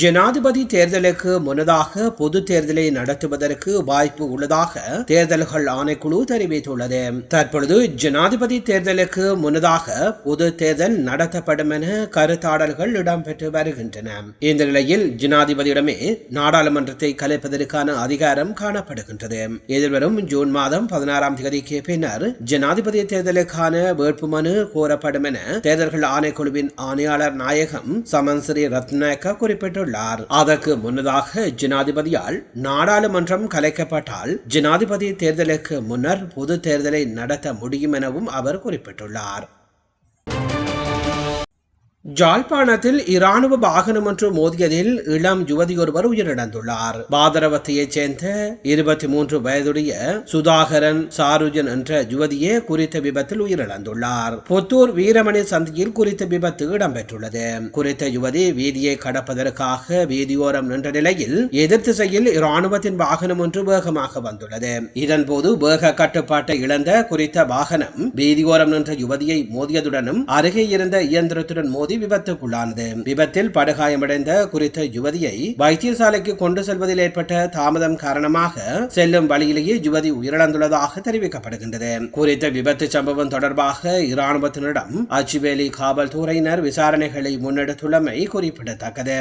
ஜனாதிபதி தேர்தலுக்கு முன்னதாக பொது தேர்தலை நடத்துவதற்கு வாய்ப்பு உள்ளதாக தேர்தல்கள் ஆணைக்குழு தெரிவித்துள்ளது. தற்பொழுது ஜனாதிபதி தேர்தலுக்கு முன்னதாக பொது தேர்தல் நடத்தப்படும் என கருத்தாடல்கள் இடம்பெற்று வருகின்றன. இந்த நிலையில் ஜனாதிபதியிடமே நாடாளுமன்றத்தை கலைப்பதற்கான அதிகாரம் காணப்படுகின்றது. எதிர்வரும் ஜூன் மாதம் பதினாறாம் தேதிக்கு பின்னர் ஜனாதிபதி தேர்தலுக்கான வேட்புமனு கோரப்படும் என தேர்தல்கள் ஆணைக்குழுவின் ஆணையாளர் நாயகம் சமன் ஸ்ரீ குறிப்பிட்டார் குறிப்பிட்டுள்ளார் அதற்கு முன்னதாக ஜனாதிபதியால் நாடாளுமன்றம் கலைக்கப்பட்டால் ஜனாதிபதி தேர்தலுக்கு முன்னர் பொது தேர்தலை நடத்த முடியும் எனவும் அவர் குறிப்பிட்டுள்ளார். ஜாழ்ப்பாணத்தில் இராணுவ வாகனம் ஒன்று மோதியதில் இளம் யுவதியொருவர் உயிரிழந்துள்ளார். பாதரவத்தையைச் சேர்ந்த இருபத்தி மூன்று வயதுடைய சுதாகரன் சாருஜன் என்ற யுவதியே குறித்த விபத்தில் உயிரிழந்துள்ளார். புத்தூர் வீரமணி சந்தியில் குறித்த விபத்து இடம்பெற்றுள்ளது. குறித்த யுவதி வீதியை கடப்பதற்காக வீதியோரம் நின்ற நிலையில் எதிர் திசையில் இராணுவத்தின் வாகனம் ஒன்று வேகமாக வந்துள்ளது. இதன்போது வேக கட்டுப்பாட்டை இழந்த குறித்த வாகனம் வீதியோரம் நின்ற யுவதியை மோதியதுடனும் அருகே இருந்த இயந்திரத்துடன் மோதி மோதி விபத்துக்குள்ளானது. விபத்தில் படுகாயமடைந்த குறித்த யுவதியை வைத்தியசாலைக்கு கொண்டு செல்வதில் ஏற்பட்ட தாமதம் காரணமாக செல்லும் வழியிலேயே யுவதி உயிரிழந்துள்ளதாக தெரிவிக்கப்படுகின்றது. குறித்த விபத்து சம்பவம் தொடர்பாக இராணுவத்தினரிடம் அச்சுவேலி காவல்துறையினர் விசாரணைகளை முன்னெடுத்துள்ளமை குறிப்பிடத்தக்கது.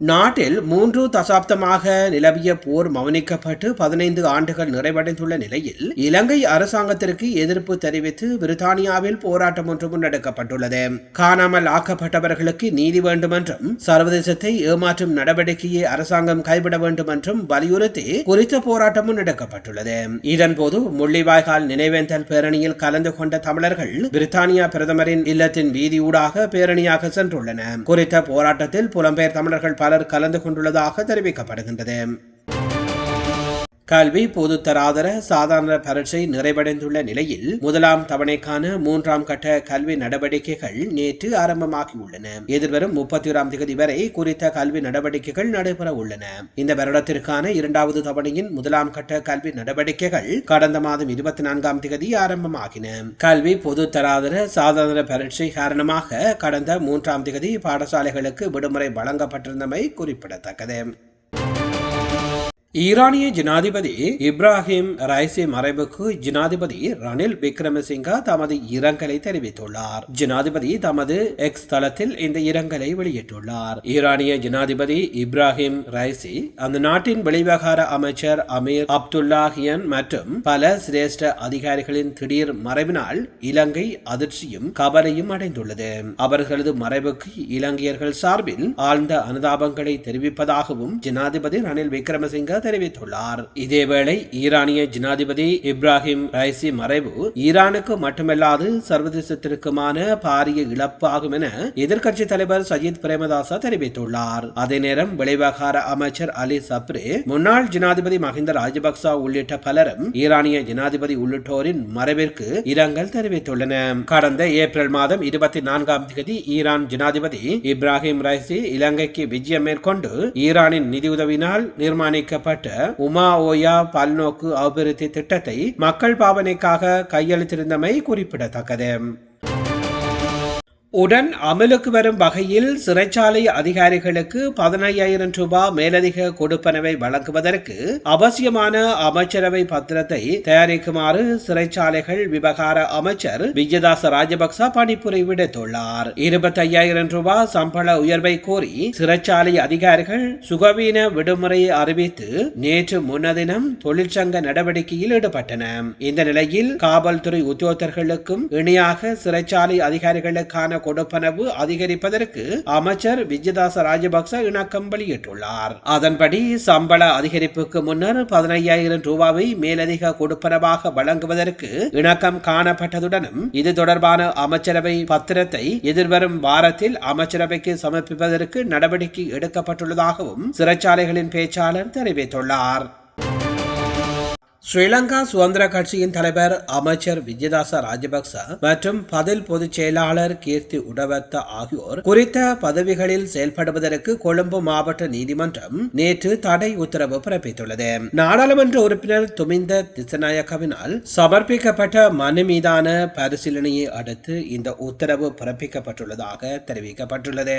நாட்டில் மூன்று தசாப்தமாக நிலவிய போர் மௌனிக்கப்பட்டு பதினைந்து ஆண்டுகள் நிறைவடைந்துள்ள நிலையில் இலங்கை அரசாங்கத்திற்கு எதிர்ப்பு தெரிவித்து பிரித்தானியாவில் போராட்டம் ஒன்று முன்னெடுக்கப்பட்டுள்ளது. காணாமல் ஆக்கப்பட்டவர்களுக்கு நீதி வேண்டும் என்றும் சர்வதேசத்தை ஏமாற்றும் நடவடிக்கையை அரசாங்கம் கைவிட வேண்டும் என்றும் வலியுறுத்தி குறித்த போராட்டம் முன்னெடுக்கப்பட்டுள்ளது. இதன்போது முள்ளிவாய்க்கால் நினைவேந்தல் பேரணியில் கலந்து கொண்ட தமிழர்கள் பிரித்தானியா பிரதமரின் இல்லத்தின் வீதியூடாக பேரணியாக சென்றுள்ளனர். குறித்த போராட்டத்தில் புலம்பெயர் தமிழர்கள் பலர் கலந்து கொண்டுள்ளதாக தெரிவிக்கப்படுகின்றது. கல்வி பொதுத்தராதர சாதாரண பரீட்சை நிறைவடைந்துள்ள நிலையில் முதலாம் தவணைக்கான மூன்றாம் கட்ட கல்வி நடவடிக்கைகள் நேற்று ஆரம்பமாகியுள்ளன. எதிர்வரும் முப்பத்தி ஓராம் தேதி வரை குறித்த கல்வி நடவடிக்கைகள் நடைபெற உள்ளன. இந்த வருடத்திற்கான இரண்டாவது தவணையின் முதலாம் கட்ட கல்வி நடவடிக்கைகள் கடந்த மாதம் இருபத்தி நான்காம் தேதி ஆரம்பமாகின. கல்வி பொதுத்தராதர சாதாரண பரீட்சை காரணமாக கடந்த மூன்றாம் தேதி பாடசாலைகளுக்கு விடுமுறை வழங்கப்பட்டிருந்தமை குறிப்பிடத்தக்கது. ஈரானிய ஜனாதிபதி இப்ராஹிம் ரைசி மறைவுக்கு ஜனாதிபதி ரணில் விக்ரமசிங்கா தமது இரங்கலை தெரிவித்துள்ளார். ஜனாதிபதி தமது எக்ஸ் தளத்தில் இந்த இரங்கலை வெளியிட்டுள்ளார். ஈரானிய ஜனாதிபதி இப்ராஹிம் ரைசி அந்த நாட்டின் வெளிவகார அமைச்சர் அமீர் அப்துல்லாஹியன் மற்றும் பல சிரேஷ்ட அதிகாரிகளின் திடீர் மறைவினால் இலங்கை அதிர்ச்சியும் கவலையும் அடைந்துள்ளது. அவர்களது மறைவுக்கு இலங்கையர்கள் சார்பில் ஆழ்ந்த அனுதாபங்களை தெரிவிப்பதாகவும் ஜனாதிபதி ரணில் விக்ரமசிங்க தெரிவித்துள்ளார். இதேவேளை ஈரானிய ஜனாதிபதி இப்ராஹிம் ரைசி மறைவு ஈரானுக்கு மட்டுமல்லாது சர்வதேசத்திற்குமான பாரிய இழப்பாகும் என எதிர்க்கட்சி தலைவர் சஜித் பிரேமதாச தெரிவித்துள்ளார். அதே நேரம் வெளிவகார அமைச்சர் அலி சப்ரே முன்னாள் ஜனாதிபதி மஹிந்த ராஜபக்ச உள்ளிட்ட பலரும் ஈரானிய ஜனாதிபதி உள்ளிட்டோரின் மறைவிற்கு இரங்கல் தெரிவித்துள்ளன. கடந்த ஏப்ரல் மாதம் இருபத்தி நான்காம் தேதி ஈரான் ஜனாதிபதி இப்ராஹிம் ரைசி இலங்கைக்கு விஜயம் மேற்கொண்டு ஈரானின் நிதியுதவினால் நிர்மாணிக்கப்பட்ட உமா ஓயா பல்நோக்கு அபிவிருத்தி திட்டத்தை மக்கள் பாவனைக்காக கையளித்திருந்தமை குறிப்பிடத்தக்கது. உடன் அமலுக்கு வரும் வகையில் சிறைச்சாலை அதிகாரிகளுக்கு பதினையாயிரம் ரூபாய் மேலதிக கொடுப்பனவை வழங்குவதற்கு அவசியமான அமைச்சரவை பத்திரத்தை தயாரிக்குமாறு சிறைச்சாலைகள் விவகார அமைச்சர் விஜயதாச ராஜபக்ச பணிப்புரை விடுத்துள்ளார். இருபத்தி ஐயாயிரம் ரூபாய் சம்பள உயர்வை கோரி சிறைச்சாலை அதிகாரிகள் சுகவீன விடுமுறையை அறிவித்து நேற்று முன்னதினம் தொழிற்சங்க நடவடிக்கையில் ஈடுபட்டன இந்த நிலையில் காவல்துறை உத்தியோகர்களுக்கும் இணையாக சிறைச்சாலை அதிகாரிகளுக்கான கொடுப்பனவு அதிகரிப்பதற்கு அமைச்சர் விஜயதாச ராஜபக்ச இணக்கம் வெளியிட்டுள்ளார். அதன்படி சம்பள அதிகரிப்புக்கு முன்னர் பதினையாயிரம் ரூபாவை மேலதிக கொடுப்பனவாக வழங்குவதற்கு இணக்கம் காணப்பட்டதுடனும் இது தொடர்பான அமைச்சரவை பத்திரத்தை எதிர்வரும் வாரத்தில் அமைச்சரவைக்கு சமர்ப்பிப்பதற்கு நடவடிக்கை எடுக்கப்பட்டுள்ளதாகவும் சிறைச்சாலைகளின் பேச்சாளர் தெரிவித்துள்ளார். ஸ்ரீலங்கா சுதந்திர கட்சியின் தலைவர் அமைச்சர் விஜயதாச ராஜபக்ச மற்றும் பதில் பொதுச் செயலாளர் கீர்த்தி உடவத்த ஆகியோர் குறித்த பதவிகளில் செயல்படுவதற்கு கொழும்பு மாவட்ட நீதிமன்றம் நேற்று தடை உத்தரவு பிறப்பித்துள்ளது. நாடாளுமன்ற உறுப்பினர் துமிந்த திசநாயக்கவினால் சமர்ப்பிக்கப்பட்ட மனு மீதான பரிசீலனையை அடுத்து இந்த உத்தரவு பிறப்பிக்கப்பட்டுள்ளதாக தெரிவிக்கப்பட்டுள்ளது.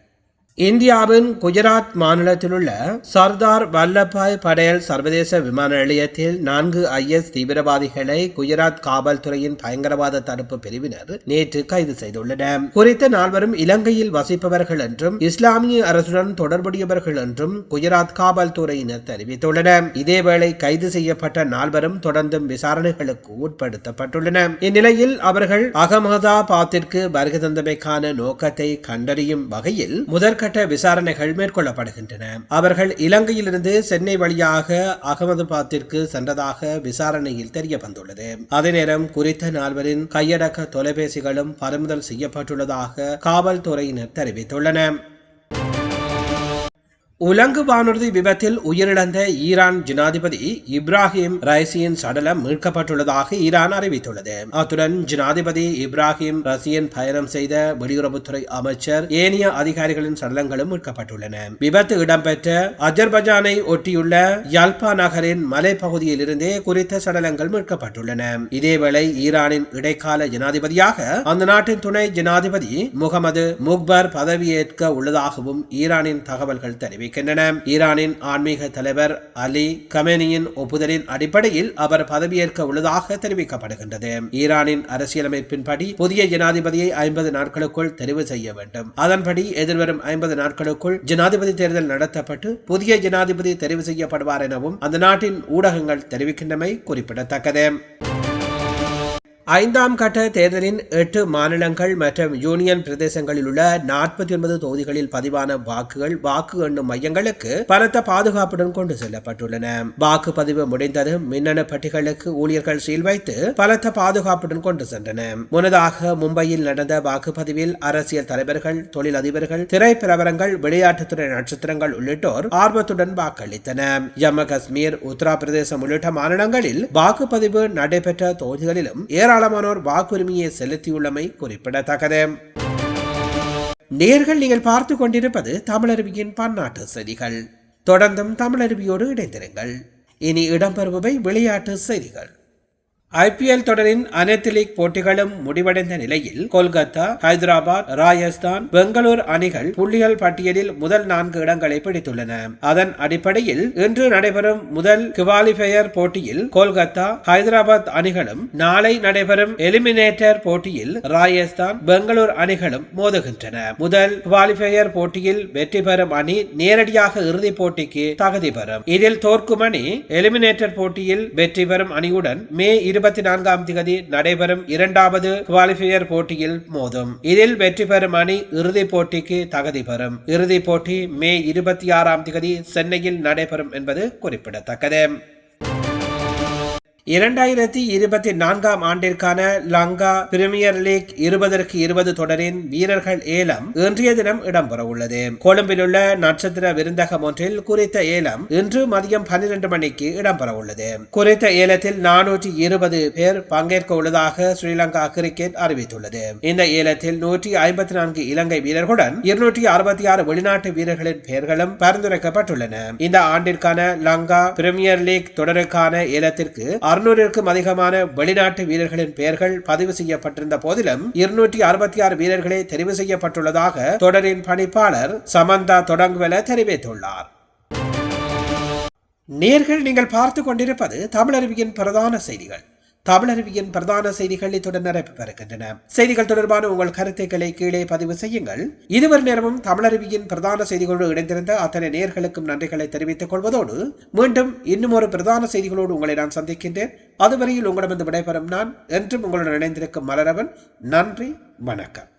இந்தியாவின் குஜராத் மாநிலத்தில் உள்ள சர்தார் வல்லபாய் படேல் சர்வதேச விமான நிலையத்தில் நான்கு ஐஎஸ் தீவிரவாதிகளை குஜராத் காவல்துறையின் பயங்கரவாத தடுப்பு பிரிவினர் நேற்று கைது செய்துள்ளனர். குறித்த நால்வரும் இலங்கையில் வசிப்பவர்கள் என்றும் இஸ்லாமிய அரசுடன் தொடர்புடையவர்கள் என்றும் குஜராத் காவல்துறையினர் தெரிவித்துள்ளனர். இதேவேளை கைது செய்யப்பட்ட நால்வரும் தொடர்ந்தும் விசாரணைகளுக்கு உட்படுத்தப்பட்டுள்ளனர். இந்நிலையில் அவர்கள் அகமதாபாத்திற்கு வருகை தந்தமைக்கான நோக்கத்தை கண்டறியும் வகையில் முதற்க முதற்கட்ட விசாரணைகள் மேற்கொள்ளப்படுகின்றன. அவர்கள் இலங்கையிலிருந்து சென்னை வழியாக அகமதாபாத்திற்கு சென்றதாக விசாரணையில் தெரிய வந்துள்ளது அதே நேரம் குறித்த நால்வரின் கையடக்க தொலைபேசிகளும் பறிமுதல் செய்யப்பட்டுள்ளதாக காவல்துறையினர் தெரிவித்துள்ளனர். உலங்கு வானூர்தி விபத்தில் உயிரிழந்த ஈரான் ஜனாதிபதி இப்ராஹிம் ரைசியின் சடலம் மீட்கப்பட்டுள்ளதாக ஈரான் அறிவித்துள்ளது. அத்துடன் ஜனாதிபதி இப்ராஹிம் ரசியன் பயணம் செய்த வெளியுறவுத்துறை அமைச்சர் ஏனைய அதிகாரிகளின் சடலங்களும் மீட்கப்பட்டுள்ளன. விபத்து இடம்பெற்ற அஜர்பஜானை ஒட்டியுள்ள யல்பா நகரின் மலைப்பகுதியில் இருந்தே குறித்த சடலங்கள் மீட்கப்பட்டுள்ளன. இதேவேளை ஈரானின் இடைக்கால ஜனாதிபதியாக அந்த நாட்டின் துணை ஜனாதிபதி முகமது முக்பர் பதவியேற்க உள்ளதாகவும் ஈரானின் தகவல்கள் இருக்கின்றன. ஈரானின் ஆன்மீக தலைவர் அலி கமேனியின் ஒப்புதலின் அடிப்படையில் அவர் பதவியேற்க உள்ளதாக தெரிவிக்கப்படுகின்றது. ஈரானின் அரசியலமைப்பின்படி புதிய ஜனாதிபதியை ஐம்பது நாட்களுக்குள் தெரிவு செய்ய வேண்டும். அதன்படி எதிர்வரும் ஐம்பது நாட்களுக்குள் ஜனாதிபதி தேர்தல் நடத்தப்பட்டு புதிய ஜனாதிபதி தெரிவு செய்யப்படுவார் எனவும் அந்த நாட்டின் ஊடகங்கள் தெரிவிக்கின்றமை குறிப்பிடத்தக்கது. ஐந்தாம் கட்ட தேர்தலின் எட்டு மாநிலங்கள் மற்றும் யூனியன் பிரதேசங்களில் உள்ள நாற்பத்தி ஒன்பது தொகுதிகளில் பதிவான வாக்குகள் வாக்கு எண்ணும் மையங்களுக்கு பலத்த பாதுகாப்புடன் கொண்டு செல்லப்பட்டுள்ளன. வாக்குப்பதிவு முடிந்ததும் மின்னணு பட்டிகளுக்கு ஊழியர்கள் சீல் வைத்து பலத்த பாதுகாப்புடன் கொண்டு சென்றன முன்னதாக மும்பையில் நடந்த வாக்குப்பதிவில் அரசியல் தலைவர்கள் தொழிலதிபர்கள் திரைப்பிரபலங்கள் விளையாட்டுத்துறை நட்சத்திரங்கள் உள்ளிட்டோர் ஆர்வத்துடன் வாக்களித்தனர். ஜம்மு காஷ்மீர் உத்தரப்பிரதேசம் உள்ளிட்ட மாநிலங்களில் வாக்குப்பதிவு நடைபெற்ற தொகுதிகளிலும் ஏராளமானோர் வாக்குரிமையை செலுத்தியுள்ளமை குறிப்பிடத்தக்கது. நேர்கள் நீங்கள் பார்த்து கொண்டிருப்பது தமிழருவியின் பன்னாட்டு செய்திகள். தொடர்ந்தும் தமிழருவியோடு இணைந்திருங்கள். இனி இடம்பெறுபவை விளையாட்டு செய்திகள். ஐபிஎல் தொடரின் அனைத்து லீக் போட்டிகளும் முடிவடைந்த நிலையில் கொல்கத்தா ஹைதராபாத் ராஜஸ்தான் பெங்களூர் அணிகள் புள்ளிகள் பட்டியலில் முதல் நான்கு இடங்களை பிடித்துள்ளன. அதன் அடிப்படையில் இன்று நடைபெறும் முதல் குவாலிஃபயர் போட்டியில் கொல்கத்தா ஹைதராபாத் அணிகளும் நாளை நடைபெறும் எலிமினேட்டர் போட்டியில் ராஜஸ்தான் பெங்களூர் அணிகளும் மோதுகின்றன. முதல் குவாலிஃபயர் போட்டியில் வெற்றி பெறும் அணி நேரடியாக இறுதிப் போட்டிக்கு தகுதி பெறும். இதில் தோற்கும் அணி எலிமினேட்டர் போட்டியில் வெற்றி பெறும் அணியுடன் மே இரு இருபத்தி நான்காம் திகதி நடைபெறும் இரண்டாவது குவாலிஃபையர் போட்டியில் மோதும். இதில் வெற்றி பெறும் அணி இறுதிப் போட்டிக்கு தகுதி பெறும். இறுதிப் போட்டி மே இருபத்தி ஆறாம் திகதி சென்னையில் நடைபெறும் என்பது குறிப்பிடத்தக்கது. இரண்டாயிரத்தி இருபத்தி நான்காம் ஆண்டிற்கான லங்கா பிரீமியர் லீக் இருபதற்கு இருபது தொடரின் வீரர்கள் ஏலம் இன்றைய தினம் இடம்பெற உள்ளது. கொழும்பில் உள்ள நட்சத்திர விருந்தகம் ஒன்றில் குறித்த ஏலம் இன்று மதியம் பன்னிரண்டு மணிக்கு இடம்பெற உள்ளது. குறித்த ஏலத்தில் நானூற்றி இருபது பேர் பங்கேற்க உள்ளதாக ஸ்ரீலங்கா கிரிக்கெட் அறிவித்துள்ளது. இந்த ஏலத்தில் நூற்றி ஐம்பத்தி நான்கு இலங்கை வீரர்களுடன் இருநூற்றி அறுபத்தி ஆறு வெளிநாட்டு வீரர்களின் பெயர்களும் பரிந்துரைக்கப்பட்டுள்ளன. இந்த ஆண்டிற்கான லங்கா பிரீமியர் லீக் தொடருக்கான ஏலத்திற்கு அறுநூறுக்கும் அதிகமான வெளிநாட்டு வீரர்களின் பெயர்கள் பதிவு செய்யப்பட்டிருந்த போதிலும் இருநூற்றி அறுபத்தி ஆறு வீரர்களே தெரிவு செய்யப்பட்டுள்ளதாக தொடரின் பணிப்பாளர் சமந்தா தொடங்குவல தெரிவித்துள்ளார். நேர்கள் நீங்கள் பார்த்து கொண்டிருப்பது தமிழருவியின் பிரதான செய்திகள். தமிழருவியின் பிரதான செய்திகள் இத்துடன் நிறைவு பெறுகின்றன செய்திகள் தொடர்பான உங்கள் கருத்துக்களை கீழே பதிவு செய்யுங்கள். இதுவரை நேரமும் தமிழருவியின் பிரதான செய்திகளோடு இணைந்திருந்த அத்தனை நேர்களுக்கும் நன்றிகளை தெரிவித்துக் கொள்வதோடு மீண்டும் இன்னும் ஒரு பிரதான செய்திகளோடு உங்களை நான் சந்திக்கின்றேன். அதுவரையில் உங்களிடமிருந்து விடைபெறும் நான் என்றும் உங்களுடன் இணைந்திருக்கும் மலரவன். நன்றி வணக்கம்.